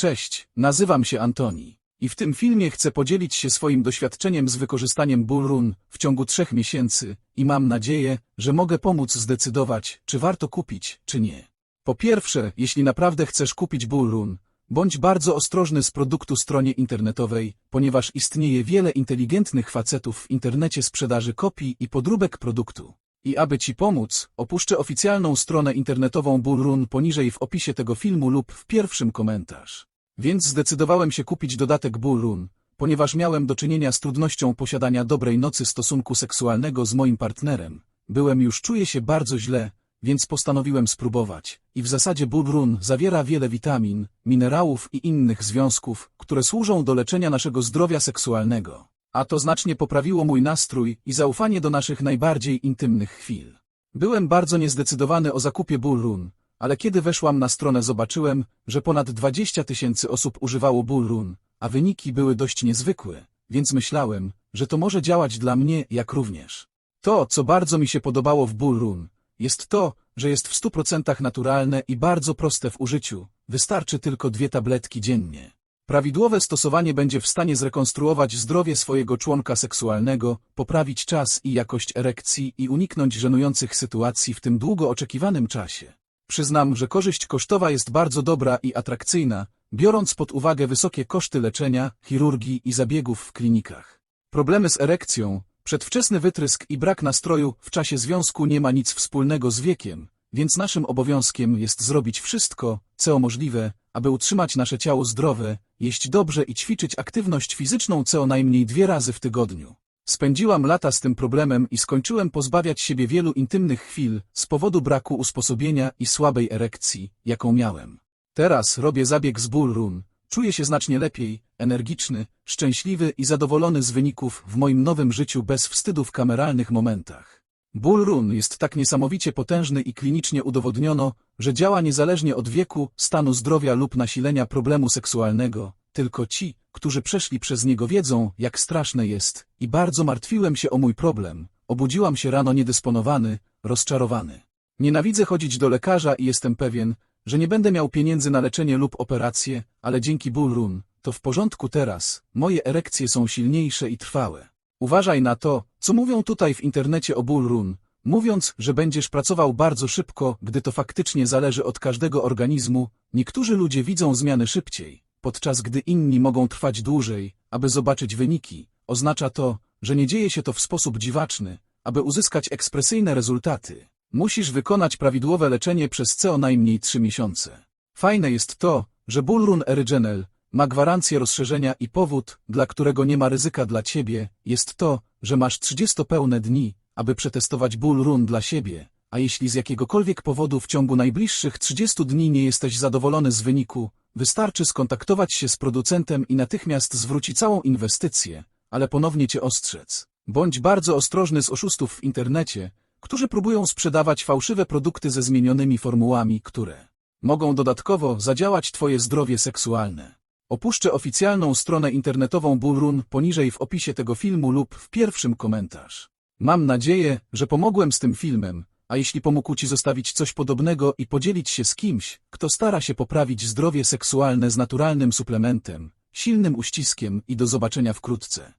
Cześć, nazywam się Antoni. I w tym filmie chcę podzielić się swoim doświadczeniem z wykorzystaniem Bullrun w ciągu trzech miesięcy i mam nadzieję, że mogę pomóc zdecydować, czy warto kupić, czy nie. Po pierwsze, jeśli naprawdę chcesz kupić Bullrun, bądź bardzo ostrożny z produktu stronie internetowej, ponieważ istnieje wiele inteligentnych facetów w internecie sprzedaży kopii i podróbek produktu. I aby Ci pomóc, opuszczę oficjalną stronę internetową Bullrun poniżej w opisie tego filmu lub w pierwszym komentarz. Więc zdecydowałem się kupić dodatek Bullrun, ponieważ miałem do czynienia z trudnością posiadania dobrej nocy stosunku seksualnego z moim partnerem. Byłem już czuję się bardzo źle, więc postanowiłem spróbować. I w zasadzie Bullrun zawiera wiele witamin, minerałów i innych związków, które służą do leczenia naszego zdrowia seksualnego. A to znacznie poprawiło mój nastrój i zaufanie do naszych najbardziej intymnych chwil. Byłem bardzo niezdecydowany o zakupie Bullrun, ale kiedy weszłam na stronę zobaczyłem, że ponad 20 tysięcy osób używało Bullrun, a wyniki były dość niezwykłe, więc myślałem, że to może działać dla mnie jak również. To, co bardzo mi się podobało w Bullrun, jest to, że jest w 100% naturalne i bardzo proste w użyciu, wystarczy tylko dwie tabletki dziennie. Prawidłowe stosowanie będzie w stanie zrekonstruować zdrowie swojego członka seksualnego, poprawić czas i jakość erekcji i uniknąć żenujących sytuacji w tym długo oczekiwanym czasie. Przyznam, że korzyść kosztowa jest bardzo dobra i atrakcyjna, biorąc pod uwagę wysokie koszty leczenia, chirurgii i zabiegów w klinikach. Problemy z erekcją, przedwczesny wytrysk i brak nastroju w czasie związku nie ma nic wspólnego z wiekiem, więc naszym obowiązkiem jest zrobić wszystko, co możliwe, aby utrzymać nasze ciało zdrowe, jeść dobrze i ćwiczyć aktywność fizyczną co najmniej dwie razy w tygodniu. Spędziłam lata z tym problemem i skończyłem pozbawiać siebie wielu intymnych chwil z powodu braku usposobienia i słabej erekcji, jaką miałem. Teraz robię zabieg z Bullrun, czuję się znacznie lepiej, energiczny, szczęśliwy i zadowolony z wyników w moim nowym życiu bez wstydu w kameralnych momentach. Bullrun jest tak niesamowicie potężny i klinicznie udowodniono, że działa niezależnie od wieku, stanu zdrowia lub nasilenia problemu seksualnego, tylko ci, którzy przeszli przez niego wiedzą, jak straszne jest, i bardzo martwiłem się o mój problem. Obudziłam się rano niedysponowany, rozczarowany. Nienawidzę chodzić do lekarza i jestem pewien, że nie będę miał pieniędzy na leczenie lub operację, ale dzięki Bullrun, to w porządku teraz, moje erekcje są silniejsze i trwałe. Uważaj na to, co mówią tutaj w internecie o Bullrun, mówiąc, że będziesz pracował bardzo szybko, gdy to faktycznie zależy od każdego organizmu, niektórzy ludzie widzą zmiany szybciej, podczas gdy inni mogą trwać dłużej, aby zobaczyć wyniki. Oznacza to, że nie dzieje się to w sposób dziwaczny, aby uzyskać ekspresyjne rezultaty. Musisz wykonać prawidłowe leczenie przez co najmniej 3 miesiące. Fajne jest to, że Bullrun Original ma gwarancję rozszerzenia i powód, dla którego nie ma ryzyka dla ciebie, jest to, że masz 30 pełne dni, aby przetestować Bullrun dla siebie, a jeśli z jakiegokolwiek powodu w ciągu najbliższych 30 dni nie jesteś zadowolony z wyniku, wystarczy skontaktować się z producentem i natychmiast zwróci całą inwestycję, ale ponownie cię ostrzec. Bądź bardzo ostrożny z oszustów w internecie, którzy próbują sprzedawać fałszywe produkty ze zmienionymi formułami, które mogą dodatkowo zadziałać twoje zdrowie seksualne. Opuszczę oficjalną stronę internetową Bullrun poniżej w opisie tego filmu lub w pierwszym komentarz. Mam nadzieję, że pomogłem z tym filmem, a jeśli pomógł Ci zostawić coś podobnego i podzielić się z kimś, kto stara się poprawić zdrowie seksualne z naturalnym suplementem, silnym uściskiem i do zobaczenia wkrótce.